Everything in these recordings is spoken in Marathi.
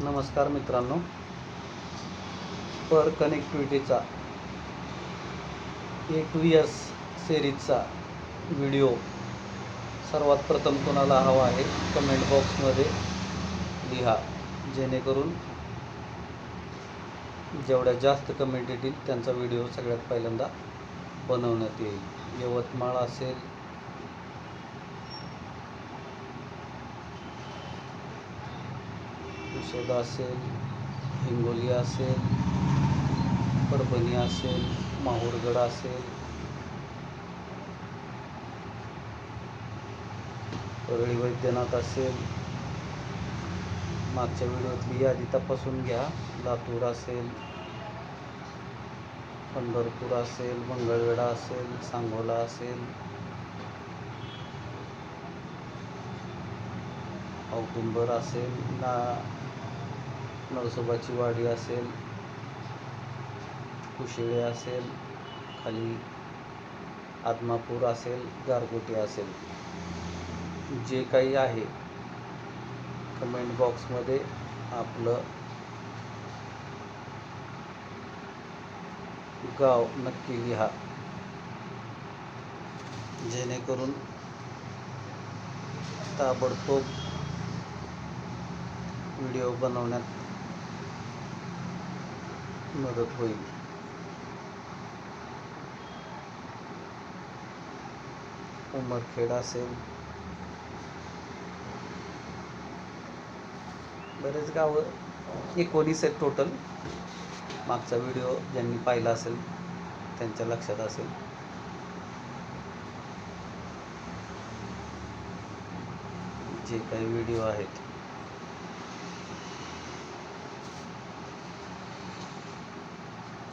नमस्कार मित्रांनो. पर कनेक्टिव्हिटीचा ए टू एस सिरीजचा व्हिडिओ सर्वात प्रथम कोणाला हवा आहे कमेंट बॉक्समध्ये लिहा. जेणेकरून जेवढ्या जास्त कमेंट येतील त्यांचा व्हिडिओ सगळ्यात पहिल्यांदा बनवण्यात येईल. यवतमाळ असेल कुसोदा असेल हिंगोली असेल परभणी असेल माहूरगड असेल. परळी वैद्यनाथ असेल. मागच्या व्हिडिओतली यादी तपासून घ्या. लातूर असेल पंढरपूर असेल मंगळवेढा असेल सांगोला असेल. औदुंबर असेल ना नरसोबाची वाडी असेल कुशिळे असेल खाली आदमापूर असेल गारगोटी असेल. जे काही आहे कमेंट बॉक्समध्ये आपलं गाव नक्की लिहा. जेणेकरून ताबडतोब व्हिडिओ बनवण्यात मदत होईल. उमरखेड असेल. बरेच गावं एकोणीस आहेत टोटल मागचा व्हिडिओ ज्यांनी पाहिला असेल त्यांच्या लक्षात असेल. जे काही व्हिडिओ आहेत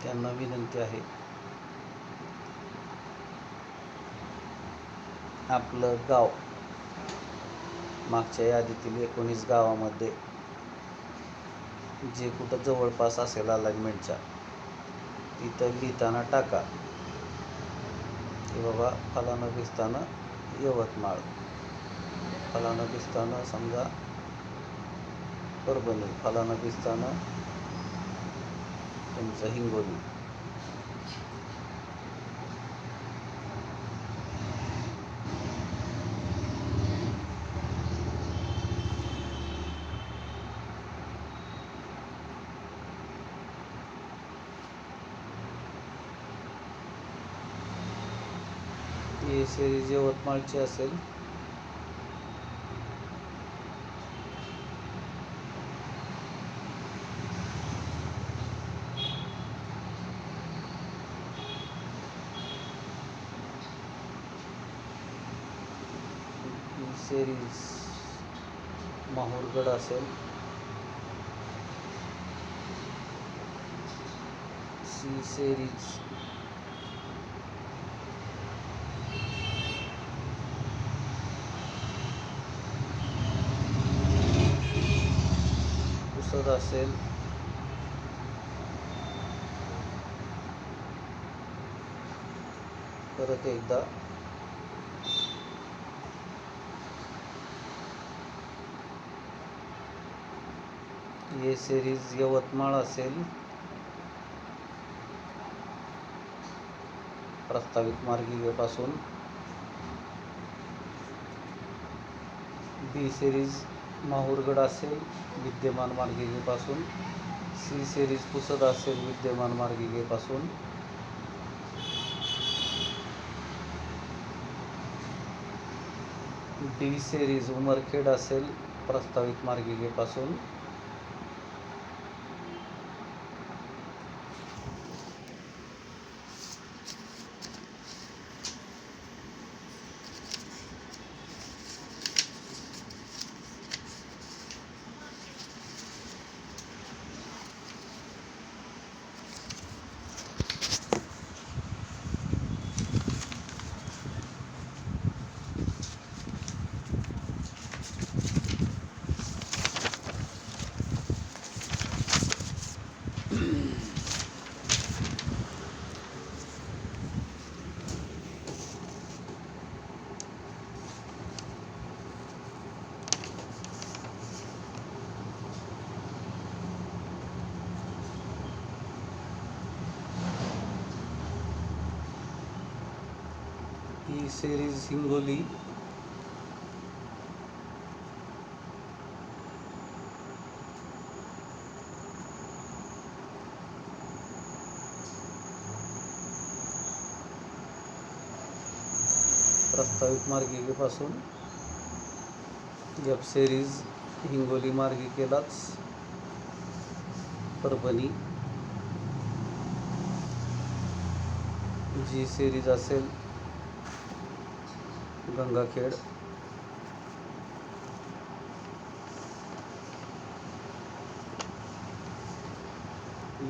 त्यांना विनंती आहे. आपलं गाव मागच्या यादीतील एकोणीस गावामध्ये जे कुठं जवळपास असेल अलाइनमेंटच्या तिथं लिहिताना टाका. की बाबा फलानं बिस्तानं यवतमाळ. फलानं बिस्तानं समजा परभणी. फलानं बिस्तानं तुमचं हिंगोली ही सिरीज यवतमाळची असेल असेल माहूरगड असेल. सी सेरीज पुसद असेल. परत एकदा. ए सिरीज यवतमाळ असेल. प्रस्तावित मार्गिकेपासून बी सिरीज माहूरगड असेल विद्यमान मार्गिकेपासून सी सिरीज पुसद असेल विद्यमान मार्गिकेपासून डी सिरीज उमरखेड असेल प्रस्तावित मार्गिकेपासून ही सिरीज हिंगोली प्रस्तावित मार्गिकेपासून एफ सिरीज हिंगोली मार्गिकेलाच परभणी. जी सिरीज असेल गंगाखेड.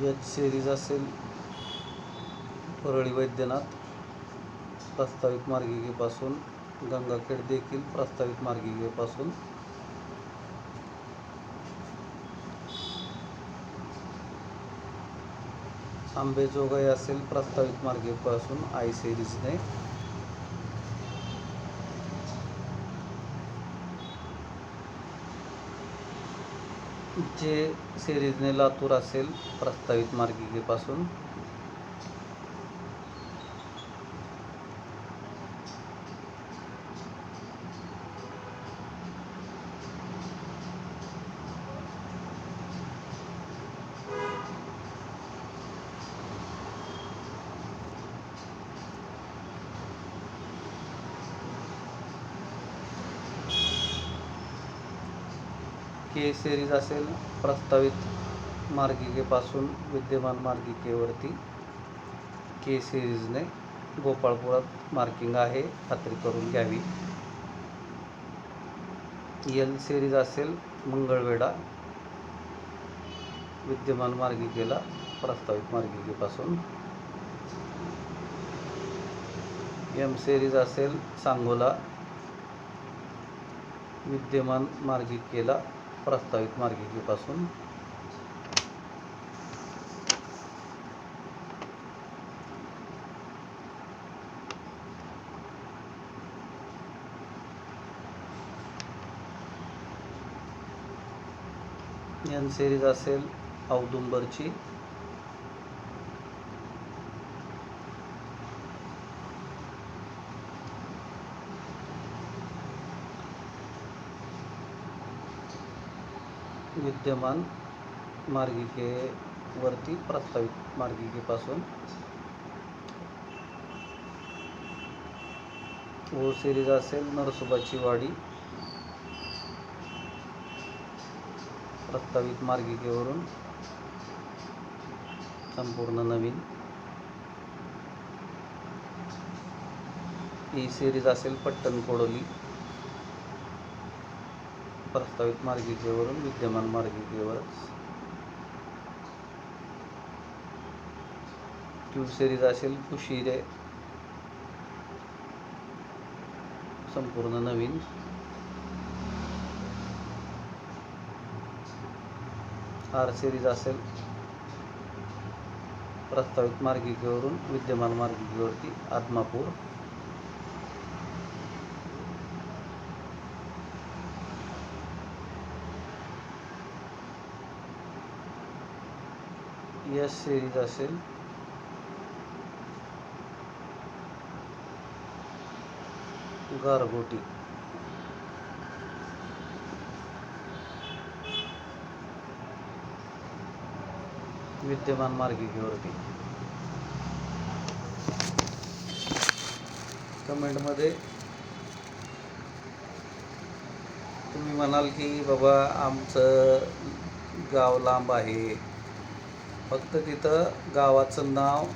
एच सिरीज असेल. परळी वैद्यनाथ. प्रस्तावित मार्गिकेपासून. गंगाखेड देखील प्रस्तावित मार्गिकेपासून. आंबेजोगाई असेल प्रस्तावित मार्गेपासून आय सिरीजने जे सिरीजने लातूर असेल प्रस्तावित मार्गिकेपासून. के सिरीज असेल प्रस्तावित मार्गिकेपासून विद्यमान मार्गिकेवरती के सिरीजने गोपाळपुरात मार्किंग आहे खात्री करून घ्यावी. एल सिरीज असेल मंगळवेढा विद्यमान मार्गिकेला प्रस्तावित मार्गिकेपासून. एम सिरीज असेल सांगोला विद्यमान मार्गिकेला प्रस्तावित मार्गिकेपासून. एन सिरीज असेल औदुंबरची. विद्यमान मार्गिकेवरती प्रस्तावित मार्गिकेपासून. ओ सिरीज असेल नरसोबाची वाडी. प्रस्तावित मार्गिकेवरून. संपूर्ण नवीन. ई सिरीज असेल पट्टण कोडोली प्रस्तावित मार्गिकेवरून विद्यमान मार्गिकेवर. ट्यूब सिरीज असेल कुशिरे संपूर्ण नवीन. आर सिरीज असेल प्रस्तावित मार्गिकेवरून विद्यमान मार्गिकेवरती आत्मापूर. एस सिरीज असेल. गारगोटी विद्यमान मार्गिकेवरती कमेंटमध्ये तुम्ही म्हणाल की बाबा आमचं गाव लांब आहे. फक्त तिथं गावाचं नाव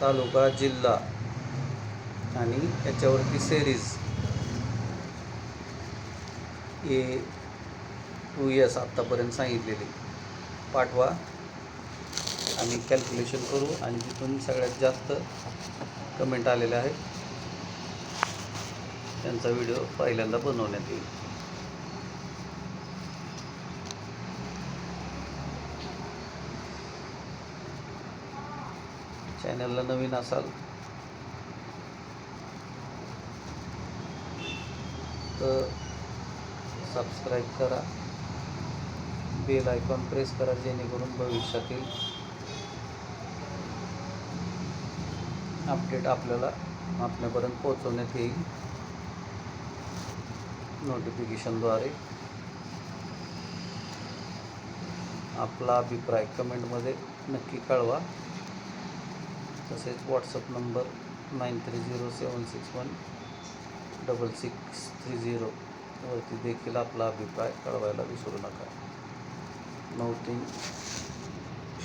तालुका जिल्हा आणि याच्यावरती सेरीज ए टू एस आत्तापर्यंत सांगितलेली. पाठवा आम्ही कॅल्क्युलेशन करू आणि तिथून सगळ्यात जास्त कमेंट आलेले आहेत. त्यांचा व्हिडिओ पहिल्यांदा बनवण्यात येईल. चॅनलला नवीन असाल तर सबस्क्राईब करा. बेल आयकॉन प्रेस करा जेणेकरून भविष्यातील अपडेट आपल्याला आपल्यापर्यंत पोहोचवण्यात येईल. नोटिफिकेशनद्वारे आपला अभिप्राय कमेंटमध्ये नक्की कळवा. तसेच WhatsApp number nine three zero seven six one double six three zero वरती देखील आपला अभिप्राय कळवायला विसरू नका. नऊ तीन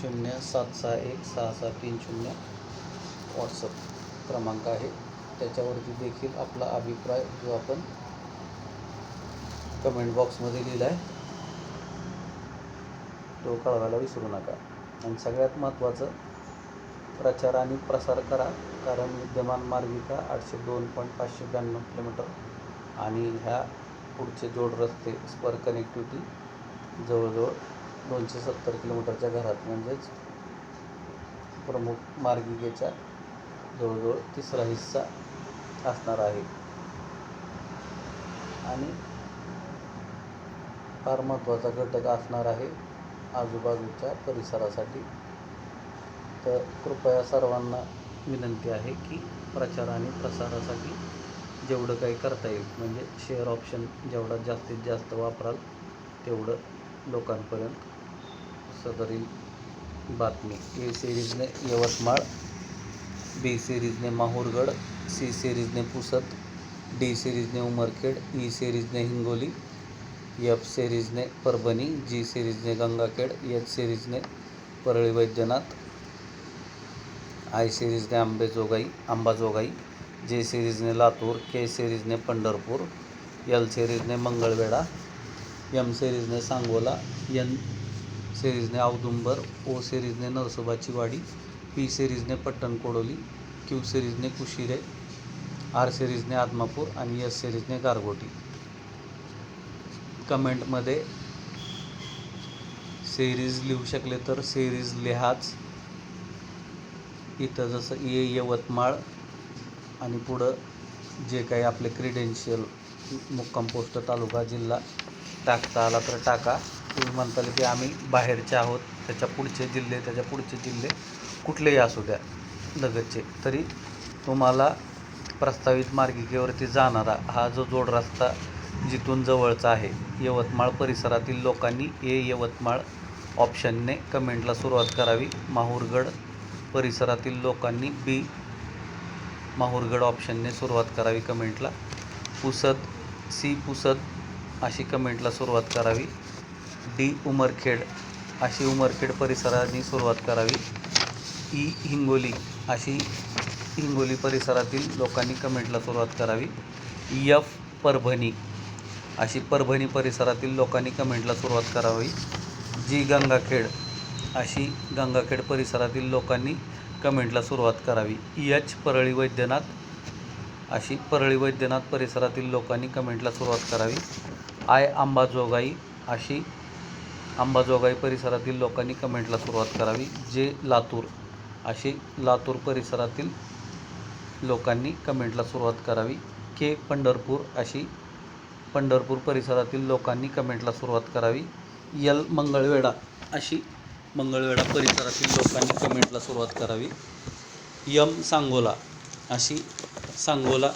शून्य सात सहा एक सहा सहा तीन शून्य व्हॉट्सअप क्रमांक आहे. त्याच्यावरती देखील आपला अभिप्राय जो आपण कमेंट बॉक्समध्ये लिहिला आहे तो कळवायला विसरू नका. आणि सगळ्यात महत्त्वाचं प्रचार आणि प्रसार करा. कारण विद्यमान मार्गिका आठशे दोन पॉईंट पाचशे ब्याण्णव किलोमीटर आणि ह्या पुढचे जोड रस्ते स्पर कनेक्टिव्हिटी जवळजवळ दोनशे सत्तर किलोमीटरच्या घरात म्हणजेच प्रमुख मार्गिकेच्या जवळजवळ तिसरा हिस्सा असणार आहे. आणि फार महत्त्वाचा घटक असणार आहे आजूबाजूच्या परिसरासाठी. तर कृपया सर्वांना विनंती आहे की प्रचार आणि प्रसारासाठी जेवढं काही करता येईल म्हणजे शेअर ऑप्शन जेवढा जास्तीत जास्त वापराल तेवढं लोकांपर्यंत सदरील बातमी. ए सिरीजने यवतमाळ बी सिरीजने माहूरगड सी सिरीजने पुसद डी सिरीजने उमरखेड e ई सिरीजने हिंगोली एफ सिरीजने परभणी जी सिरीजने गंगाखेड एच सिरीजने परळी वैद्यनाथ आय सिरीजने आंबेजोगाई अंबाजोगाई जे सिरीजने लातूर के सिरीजने पंढरपूर एल सिरीजने मंगळवेढा एम सिरीजने सांगोला एन सिरीजने औदुंबर ओ सिरीजने नरसोबाची वाडी पी सिरीजने पट्टण कोडोली क्यू सिरीजने कुशिरे आर सिरीजने आदमापूर आणि एस सिरीजने गारगोटी कमेंटमध्ये सिरीज लिहू शकले तर सिरीज लिहाच इथं जसं ये यवतमाळ आणि पुढं जे काही आपले क्रिडेन्शियल मुक्काम पोस्ट तालुका जिल्हा टाकता आला तर टाका. तुम्ही म्हणताल की आम्ही बाहेरचे आहोत त्याच्या पुढचे जिल्हे त्याच्या पुढचे जिल्हे कुठलेही असू द्या लगतचे तरी तुम्हाला प्रस्तावित मार्गिकेवरती जाणारा हा जो जोड रस्ता जिथून जवळचा आहे यवतमाळ परिसरातील लोकांनी ए यवतमाळ ऑप्शनने कमेंटला सुरुवात करावी. माहूरगड परिसरातील लोकांनी बी माहूरगड ऑप्शनने सुरुवात करावी कमेंटला. पुसद सी पुसद अशी कमेंटला सुरुवात करावी. डी उमरखेड अशी उमरखेड परिसराने सुरुवात करावी. ई हिंगोली अशी हिंगोली परिसरातील लोकांनी कमेंटला सुरुवात करावी. यफ परभणी अशी परभणी परिसरातील लोकांनी कमेंटला सुरुवात करावी. जी गंगाखेड अशी गंगाखेड परिसरातील लोकांनी कमेंटला सुरुवात करावी. एच परळी वैद्यनाथ अशी परळी वैद्यनाथ परिसरातील लोकांनी कमेंटला सुरुवात करावी. आय अंबाजोगाई अशी अंबाजोगाई परिसरातील लोकांनी कमेंटला सुरुवात करावी. जे लातूर अशी लातूर परिसरातील लोकांनी कमेंटला सुरुवात करावी. के पंढरपूर अशी पंढरपूर परिसरातील लोकांनी कमेंटला सुरुवात करावी. यल मंगळवेढा अशी मंगळवेढा परिसरातील लोकांनी कमेंटला सुरुवात करावी. यम सांगोला अशी सांगोला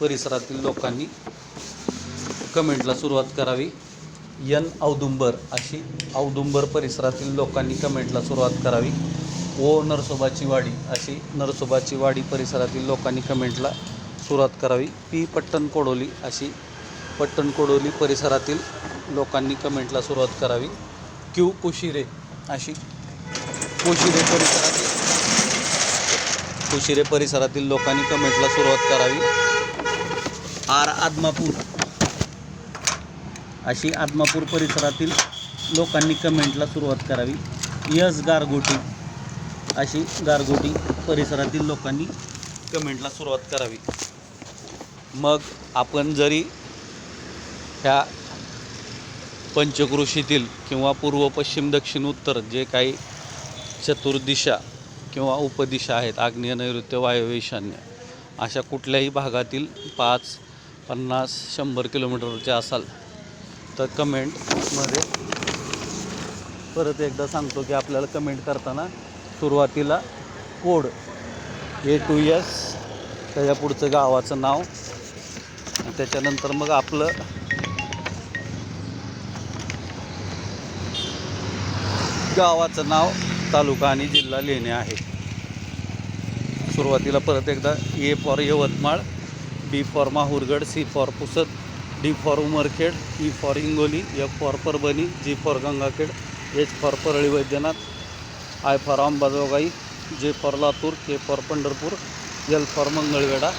परिसरातील लोकांनी कमेंटला सुरुवात करावी. यन औदुंबर अशी औदुंबर परिसरातील लोकांनी कमेंटला सुरुवात करावी. ओ नरसोबाची वाडी अशी नरसोबाची वाडी परिसरातील लोकांनी कमेंटला सुरुवात करावी. पी पट्टण कोडोली अशी पट्टण कोडोली परिसरातील लोकांनी कमेंटला सुरुवात करावी. क्यू कुशिरे अशी कोशिरे परिसरातील कुशिरे परिसरातील लोकांनी कमेंटला सुरुवात करावी. आर आदमापूर. अशी आदमापूर परिसरातील लोकांनी कमेंटला सुरुवात करावी. यस गारगोटी. अशी गारगोटी परिसरातील लोकांनी कमेंटला सुरुवात करावी. मग आपण जरी ह्या पंचकृषीतील किंवा पूर्व पश्चिम दक्षिण उत्तर जे काही चतुर्दिशा किंवा उपदिशा आहेत आग्नेय नैऋत्य वायव्य ईशान्य अशा कुठल्याही भागातील पाच पन्नास शंभर किलोमीटरचे असाल तर कमेंटमध्ये परत एकदा सांगतो की आपल्याला कमेंट करताना सुरुवातीला कोड ए टू एस त्याच्या पुढचं गावाचं नाव त्याच्यानंतर मग आपलं गावाचं नाव तालुका आणि जिल्हा लिहिणे आहे. सुरुवातीला परत एकदा A for Yavatmal B for Mahurgad C for Pusad D for Umarkhed e E for Hingoli F for Parbhani G for Gangakhed H for Parli Vaidyanath I for Ambajogai J for Latur K for Pandharpur L for Mangalvedha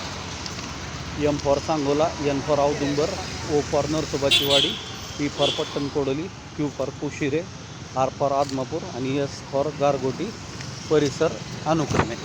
M for Sangola N for Audumbar O for Narsobachi Wadi P for Pattankodoli Q for Kushire R for Adamapur आणि एस फॉर गारगोटी परिसर अनुक्रमे.